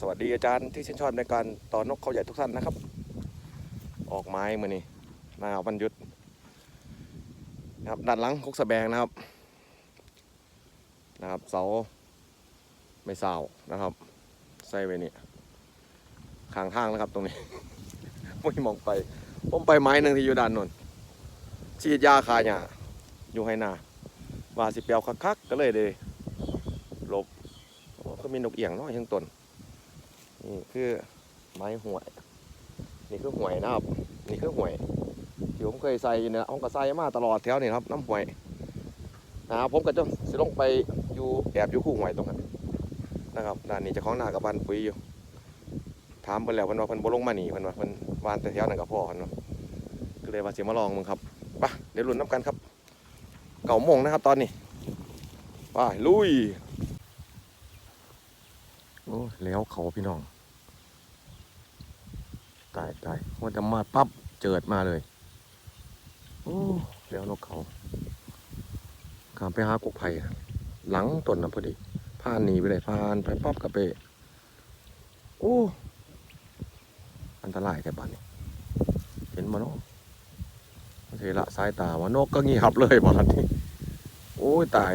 สวัสดีอาจารย์ที่ชื่นชอบในการต่อนกเขาใหญ่ทุกท่านนะครับ ออกไม้มือนี่มาวันยุดนะครับด้านหลังคกสแบงนะครับนะครับ เสาไม่เสานะครับใส่ไว้นี่ข้างทางนะครับตรงนี้ไม่มองไปผมไปไม้หนึ่งที่อยู่ด้านนนฉีดยาคาหญ้าอยู่ให้หนาว่าสิเปียวคักๆก็เลยเลยหลบโอ้ก็มีนกเอียงนาะยังตน นี่คือไม้หวย นี่คือหวยนะครับ นี่คือหวยที่ผมเคยใส่อยู่เนี่ยผมก็ใส่มาตลอดแถวนี่ครับ น้ำหวยนะครับผมก็จะสิลงไปอยู่แอบอยู่คู่หวยตรงนั้นนะครับด้านนี้จะของหน้ากับบ้านปุ๋ยอยู่ ถามเพิ่นแล้วเพิ่นว่าเพิ่นบ่ลงมาหนีเพิ่นว่าเพิ่นวานแต่แถวนั้นก็พอเพิ่นว่าก็เลยว่าสิมาลองมึงครับไปเดี๋ยวลุ้นน้ำกันครับเก่าโมงนะครับ ตอนนี้ไปลุยโอ้แล้วเขาพี่น้อง ตายตายว่าจะมาปั๊บเจิดมาเลยโอ้แล้วนกเขาขามไปหากกไผ่หลังต้นนะพอดีผ่านหนีไปเลยผ่านไปปั๊บกับไปโอ้อันตรายแต่บ้านนี้เห็นมาเนาะเทละสายตาว่านกก็เงียบเลยบอลนนี้โอ้ยตาย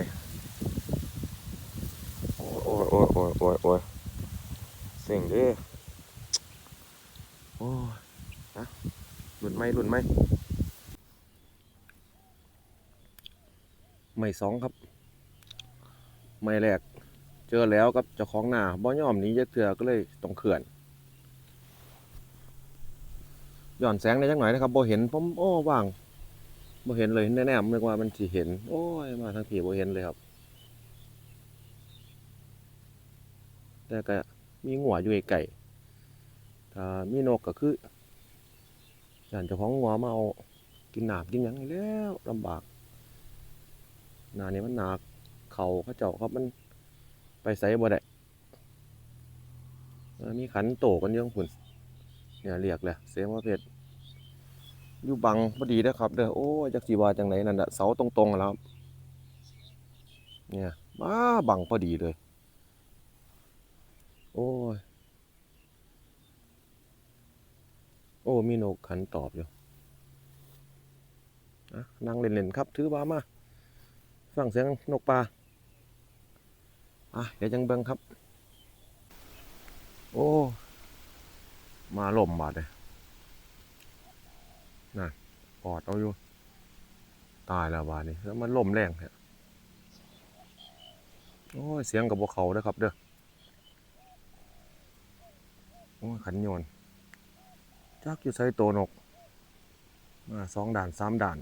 โอ้ยโอ้ยโอ้ยโอ้ยโอ้ยเสียงเด้โอ้ยนะหลุดไหมหลุดไหมไม่สองครับ ไม่แรก เจอแล้วกับเจ้าของหน้าบ่ยอมนี้จะเถื่อก็เลยต้องเขื่อนย้อนแสงได้จังหน่อยนะครับบ่เห็นผมโอ้ว่างบ่เห็นเลยแน่ๆนึกว่ามันสิเห็น โอ้ยมาทางผีบ่เห็นเลยครับ แต่ก็มีงัวอยู่ไกล ถ้ามีนกก็คือย่านเจ้าของงัวมาเอากินหนามกินยังๆแล้วลำบากหนานี้มันหนักเขาเขาเจ้าครับมันไปไสบ่ได้มีขันโตกันเยอะพุ่นเนี่ยเรียกแหละเสียงว่าเพชรอยู่บังพอดีเด้อครับเด้อโอ้ยจักสีวาจังไหนนั่นน่ะเสาตรงๆแล้วเนี่ยมาบังพอดีเลย โอ้ย โอ้มีนกขันตอบอยู่อะนั่งเล่นๆครับ ถือบามาฟังเสียงนกปลาอะเดี๋ยวจังเบิงครับ โอ้ มาล่มบาดเลยน่ะกอดเอาอยู่ ตายแล้วบาดนี้แล้วมันล่มแรงเนี่ยโอ้ย เสียงกับพวกเขาด้อครับเด้อ โอ้ขันโยน จักอยู่ใส่โตวนกมาสองด่านสามด่าน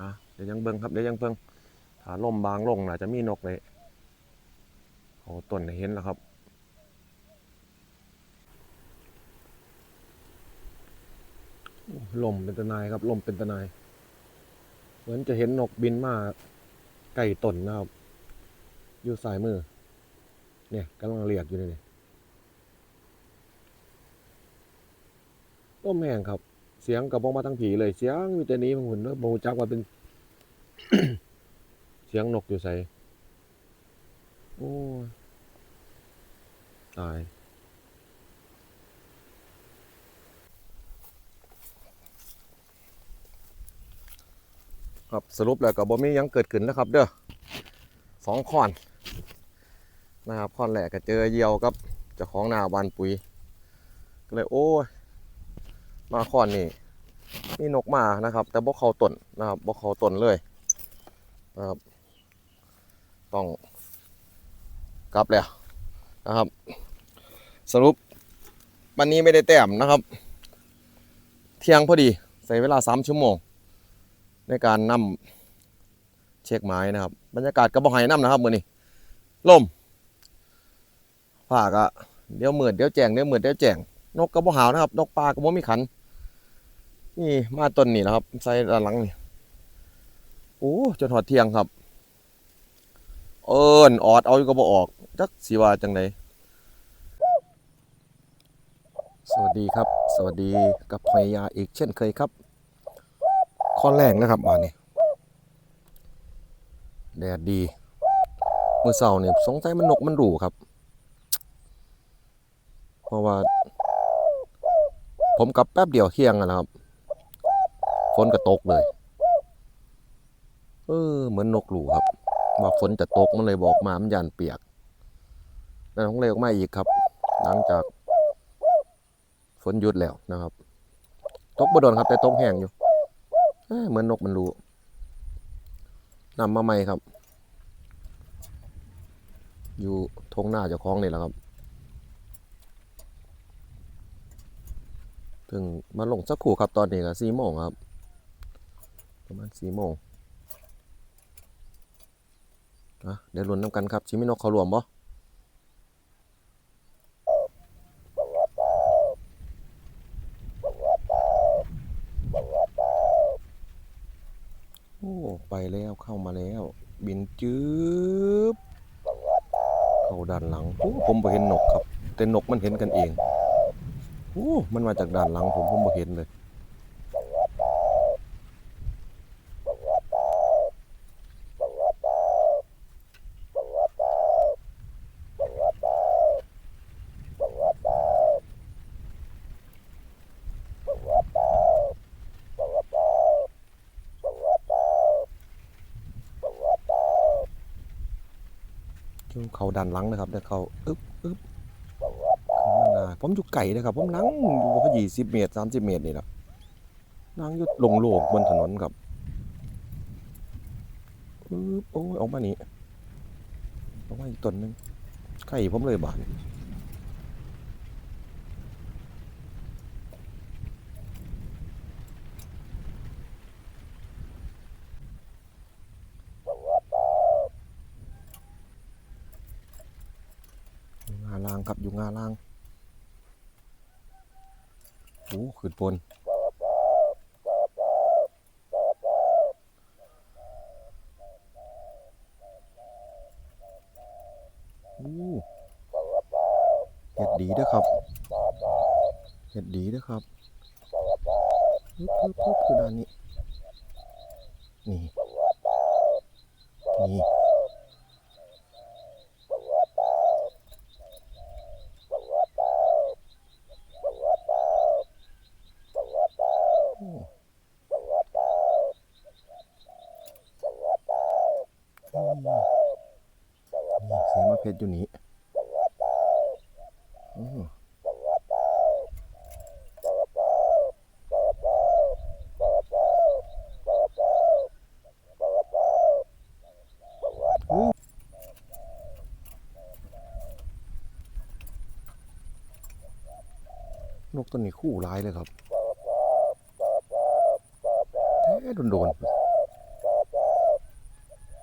อะเดี๋ยวยังเบิ่งครับเดี๋ยวยังเบิ่งถ้าล่มบางลงน่าจะมีนกเลยโอ้ต้นเห็นแล้วครับลมเป็นตะนายครับลมเป็นตะนาย เหมือนจะเห็นนกบินมาใกล้ต้นนะครับ อยู่สายมือ เนี่ยกำลังเรียกอยู่นี่ต้มแห้งครับ เสียงกับบองมาทั้งผีเลย เสียงมีแต่นี้มันหุ่นแล้วโมจักว่าเป็น เสียงนกอยู่ใส่โอ้ยตายครับสรุปแล้วก็บ่มียังเกิดขึ้นแล้วครับ เด้อสองคอน นะครับคอนแรกก็เจอเยี่ยวกับเจ้าของนาบานปุ๋ย ก็เลยโอ้ยมาคอนนี่มีนกมานะครับ แต่บ่เขาต้นนะครับบ่เขาต้นเลยนะครับ ต้องกลับแล้วนะครับ สรุปวันนี้ไม่ได้แต้มนะครับ เที่ยงพอดีใส่เวลาสามชั่วโมง ในการนำเช็คไม้นะครับ บรรยากาศกระบอกไห้น้ำนะครับมือนี้ลม ฝากอะเดี๋ยวเหมืดเดี๋ยวแจงเดี๋ยวเหมืดเดี๋ยวแจงนกกระบอกหาวนะครับ นกปลากระบอกมีขัน นี่มาต้นนี่นะครับ ใส่ด้านหลังนี่โอ้จนหอดเที่ยงครับ เอิญออดเอาอยู่ก็บ่ออกจักสีว่าจังไดสวัสดีครับ สวัสดีกับพยาอีกเช่นเคยครับ ข้อแรกนะครับมานี่แดดดีเมื่อเสาร์เนี่ยสงสัยมันนกมันรูครับ ราะว่า ผมกลับแป๊บเดียวเที่ยงนะครับ ฝนก็ตกเลย เออ เหมือนนกหลูครับ ว่าฝนจะตกมันเลยบอกมามันยันเปียกแล้วต้องเลยออกมาอีกครับ หลังจาก ฝนหยุดแล้วนะครับ ตกบ่โดนครับ แต่ตกแห้งอยู่เเหมือนนกมันรู้นำมาใหม่ครับ อยู่ทงหน้าเจ้าของนี่แหละครับ ถึงมาลงสักครู่ครับตอนนี้ก็สี่โมงครับ ประมาณสี่โมงอะเดี๋ยวลุ้นน้ำกันครับชิมินกเขารวมบ่โอ้ไปแล้วเข้ามาแล้ว บินจืบเข้าด้านหลังโอ้ผมบ่เห็นนกครับ แต่นกมันเห็นกันเอง โอ้มันมาจากด้านหลังผมผมบ่เห็นเลยช่วงเขาดันหลังนะครับเดี๋ยวเขาอึ๊บอึ๊บ ผมอยู่ไก่นะครับผมนั่งอยู่พอยี่สิบเมตรสามสิบเมตรนี่แหละนั่งอยู่ลงโลกบนถนนครับอึ๊บโอ้ยออกมานี่ออกมาอีกต้นหนึงไก่ผมเลยบานอยู่งาล่างครับอยู่งาล่าง โอ้ขึ้นปน อู้เห็ดดีเด้วยครับเห็ดดีเด้วยครับปึ๊บปึ๊บปึ๊บคือด้านนี้ นี่ นี่ โอ้อืมนี่ เสียงมะเพชรอยู่นี่นกตัวนี้คู่ร้ายเลยครับแท้โดนโดนๆ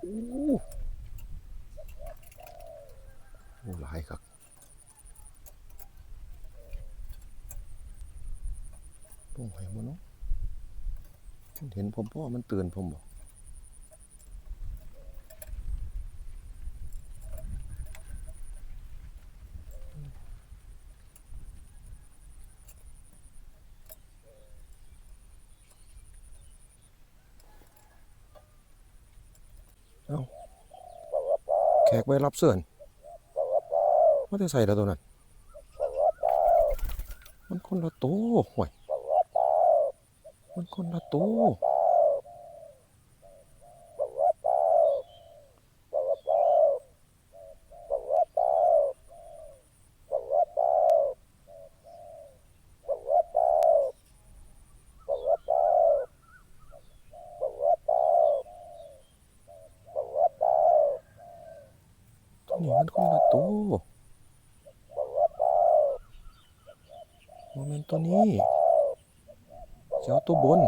อู้คู่ร้ายครับต้องไหวมันเนาะมัน เห็นผมพ่อมันเตือนผมบอกเอาแขกไว้รับเสื่อนว่าจะใส่แล้วตัวนั้น มันคนละโตวห่วย มันคนละโตวตัวนี้มันคนละโตวโมเมนตัวนี้ เจ้าตัวบน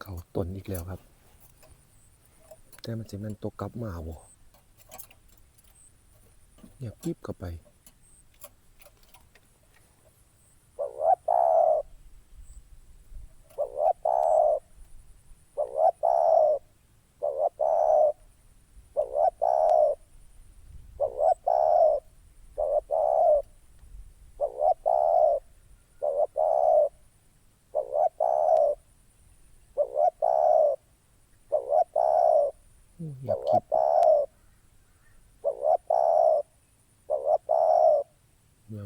เขาต้นอีกแล้วครับ มันจะมันตัวกลับมาบ่เนี่ยปิ๊บเข้าไป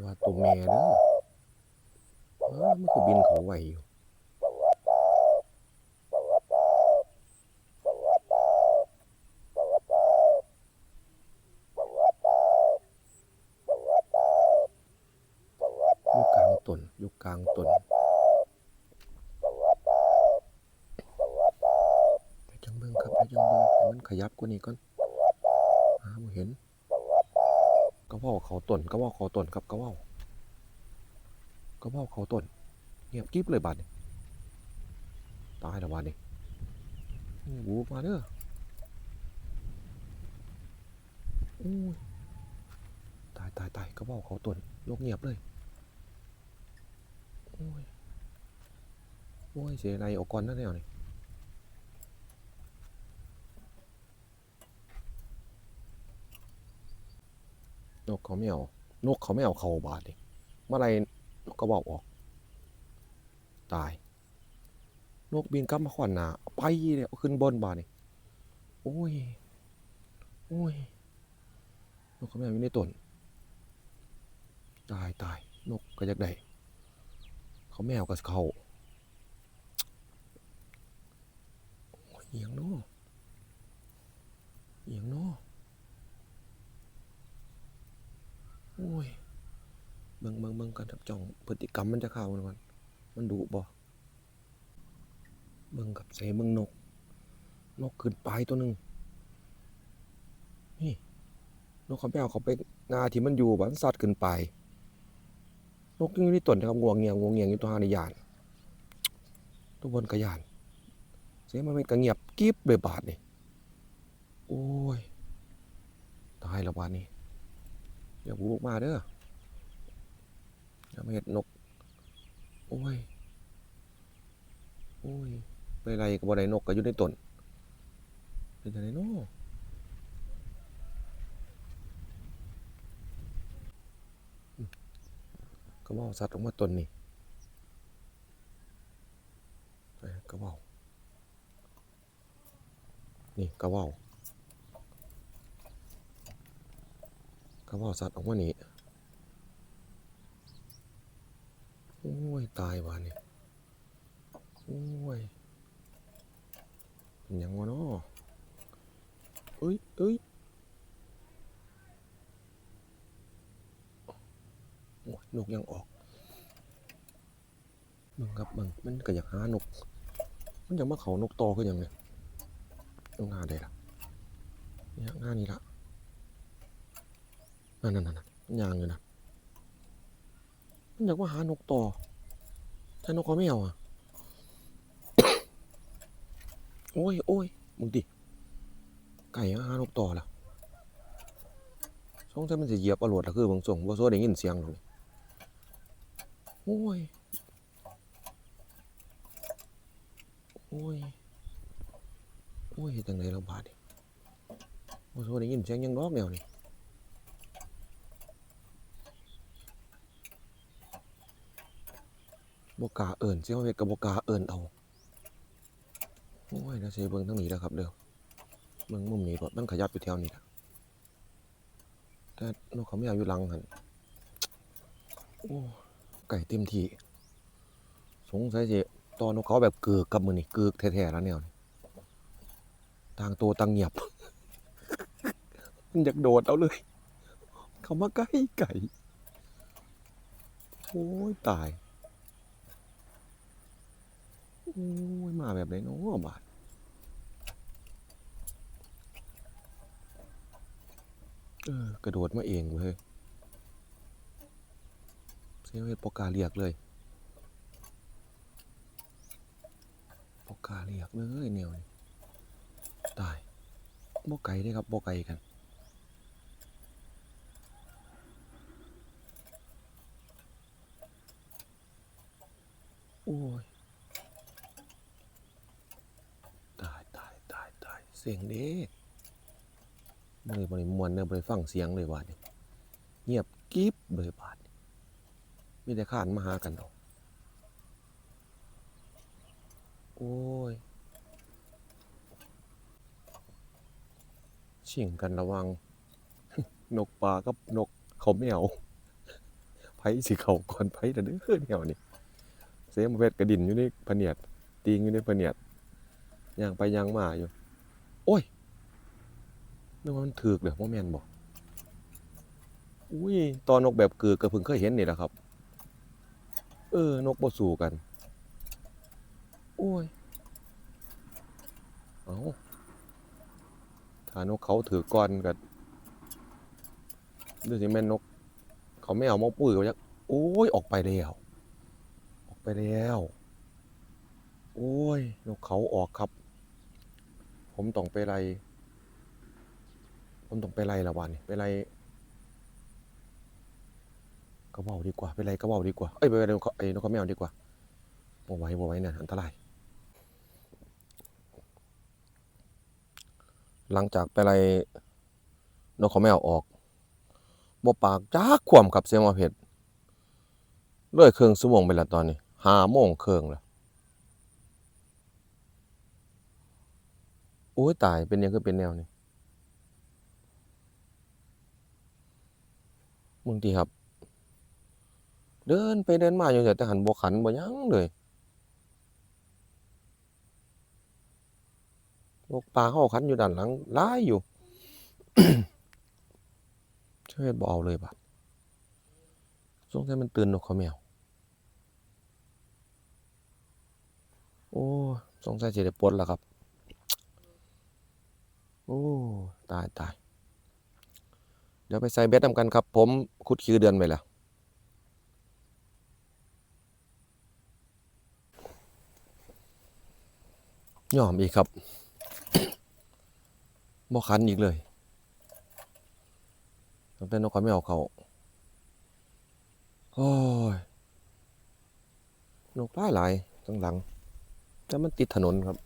ว่าตัวแม่เด้อเออมันก็บินเขาไหวอยู่อยู่กลางต้นอยู่กลางตนไปจังเบิ่งครับไปจังเบิ่งให้มันขยับกว่านี้ก่อนหาบ่เห็นกระเว่าเขาตนกระเว่าเขาตนครับกระเว่ากระเว่าเขาตนเงียบกิ๊บเลยบาดนี้ตายแล้วบาดนี้นี่บูมาเด้อโอ้ตายตายตายกระเว่าเขาต้นยกเงียบเลย โอ้ย โอ้ย เสียไรออกก่อนนั่นแนวนี่นกเขาไม่เอานกเขาไม่เอาเขาบาดนี่เมื่อไรนกกระเว่าออก ตาย นกบินกลับมาขวานหนาไปเลยขึ้นบนบาดนี่โอ้ย โอ้ย นกเขาไม่เอาอยู่ในต้นตายตายนกก็อยากได้ เขาแมวกับเขาเอียงเนาะเอียงเนาะโอ้ยเบิ่งเบิ่งเบิ่งกันทับจ้องพฤติกรรมมันจะเข้ามันก่อนมันดุบ่เบิ่งกับเสเบิ่งนก นกขึ้นปลายตัวหนึ่งนี่นกเขาไปเอาเขาไปงาที่มันอยู่บ้านสัตว์ขึ้นไป นกยังอยู่ในต้นนะครับงวงเงียงงวงเงียงอยู่ตัวหาในยานตัวบนกระยาน เสียงมันเป็นกระเงียบกิ๊บเลยบาทนี่โอ้ยตายแล้วบาทนี้อย่าบุกมาเด้ออย่ามาเห็ดนก โอ้ยโอ้ยไปไรกับบ่ได้นกก็อยู่ในต้นเป็นจังไดเนาะอืม ก็เว่าสัตว์ออกมาตนนี่ไปก็เว่านี่ก็เว่าก็เว่าสัตว์ออกมานี่โอ้ย ตายว่ะนี่โอ้ยเป็นยังวะเนาะเอ้ยเอ้ยโอ้ย นกยังออกเบิ่งครับเบิ่งมันก็อยากหานก มันยากมาเขานกตอก็ยังเนี่ยต้องานใดล่ะเนี่ยงานนี้ละนั่นนั่นนั่นมันยางอยู่นะมันอยากมาหานกต่อแต่นกเขาไม่เอาอะโอ้ยโอ้ยมึงดิไก่อาหานกต่อละสงสัยมันจะเหยียบอรวดละคือบางส่งบ่ซัวได้ยินเสียงหรอก โอ้ย โอ้ย โอ้ยเฮ็ดจังไดเราบาดนี่บ่ซัวได้ยินเสียงยังดอกแนวนี่บกาเอิ้นเสียงเฮ็ดก็บ่กาเอิ้นเอา โอ้ยนะเสียเบิ่งทั้งนี้แล้วครับเด้อเบิ่งมุมนี้ก็มันขยับอยู่แถวนี้ละแต่นกเขาไม่เอาอยู่หลังหันโอ้ ไก่เต็มที่สงสัยสิตอนนกเขาแบบเกือกกับมือนี่เกือกแท้ๆแล้วแนวนี่ยต่างตัวต่างเงียบมันอยากโดดเอาเลย เขามาใกล้ไก่โอ้ยตายโอ้ยมาแบบไหนเนาะบาดเออกระโดดมาเองเว้ย เสียเวทปกาเรียกเลยปกาเรียกเลยแนวนี้ตายบ่ไก่ได้ครับบ่ไก่กันโอ้ยตายตายตายตายเสียงเด้บริบริมวนเนอะบริฟังเสียงเลยบาดนี่เงียบกิ๊บเลยบาดนี่ มีแต่ข้านมาหากันเอาโอ้ยชิงกันระวัง นกป่ากับนกเขาไม่เอาไผสิเขาก่อนไผแต่เด้อแนวนี้เสียงเวทกระดิ่นอยู่ในพเนียดตีงอยู่ในพเนียดย่างไปย่างมาอยู่ โอ้ยนึกว่ามันถูกเด้อบ่แม่นบ่อุ้ยตอนนกแบบเกือกก็เพิ่งเคยเห็นนี่แหละครับ เออ นกบ่สู้กัน โอ้ย เอาถ้านกเขาถือก้อนก็ดูสิแม่นนก เขาไม่เอามาปุ้ยเขาจะโอ้ย ออกไปแล้ว ออกไปแล้ว โอ้ย นกเขาออกครับ ผมต้องไปไล่ผมต้องไปไล่ละวันนี้ไปไล่ กระเบาดีกว่าไปไล่กระเบาดีกว่าเอ้ยไปไล่นกเขาไอ้นกเขาไม่เอาดีกว่าบ่ไว้บ่ไว้เนี่ยอันตราย หลังจากไปไล่นกเขาไม่เอาออกบ่ปากจ้าขวมกับเสียงมาเพชรเลยเครื่องสมงไปแล้วตอนนี้ห้าโมงเครื่องแล้วโอ้ยตายเป็นยังคือเป็นแนวนี้มึงทีครับ เดินไปเดินมาอยู่แต่หันบ่ขันบ่ยังเลยนกปลาเข้าขันอยู่ด้านหลังหลายอยู่เชื่อบ่เอาเลยบัดสงสัยมันตื่นนกเขาแมว โอ้สงสัยสิได้ปลดแล้วครับ โอ้ตายตายเดี๋ยวไปใส่เบ็ดนำกันครับ ผมคุดคิวเดือนไปแล้ว ยอมอีกครับบ่คันอีกเลยตั้งแต่นกเขาไม่เอาเขาโอ้ยนกหลายหลายข้างหลังแต่มันติดถนนครับ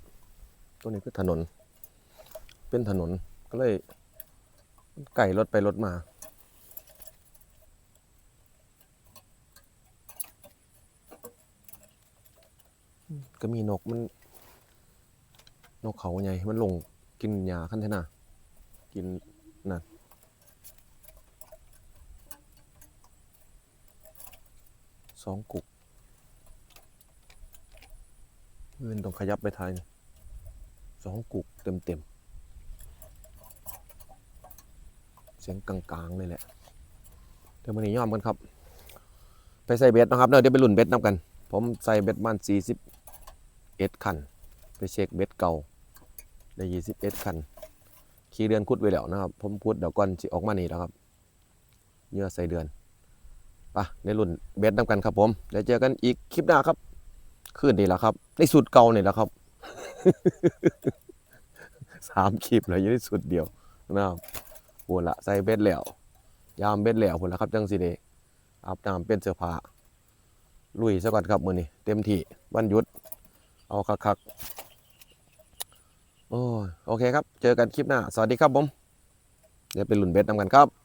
ตัวนี้คือถนน เป็นถนนก็เลย ไก่รถไปรถมาก็มีนกมัน นกเขาไงมันลงกินหญ้าคันเทน่ากินนั่นสองกุกเงินต้องขยับไปทายสองกุกเต็มเต็มๆเสียงกลางๆเลยแหละเดี๋ยวมันนี้ย่อมกันครับ ไปใส่เบ็ดนะครับเดี๋ยวไปลุ่นเบ็ดน้ำกัน ผมใส่เบ็ดมันสี่สิบเอ็ดคัน ไปเช็คเบ็ดเก่า ได้ยี่สิบเอ็ดคันขี่เดือนคุดไว้แล้วนะครับ ผมพูดเดี๋ยวก่อนสิออกมานี่แล้วครับเยื่อใส่เดือนปะในรุ่นเบ็ดนำกันครับผมเดี๋ยวเจอกันอีกคลิปหน้าครับคืนนี้แหละครับในสุดเก่านี่แหละครับสามคลิปเลยยังได้สุดเดียวนะครับพูดละใส่เบ็ดแล้วยามเบ็ดแล้วพูดละครับจังสิเดอาบน้ำเป็นเสื้อผ้าลุยซะก่อนครับมือนี้เต็มที่วันหยุด เอาคักๆ โอ้โอเคครับ เจอกันคลิปหน้า สวัสดีครับผม เดี๋ยวไปหลุนเบ็ดนำกันครับ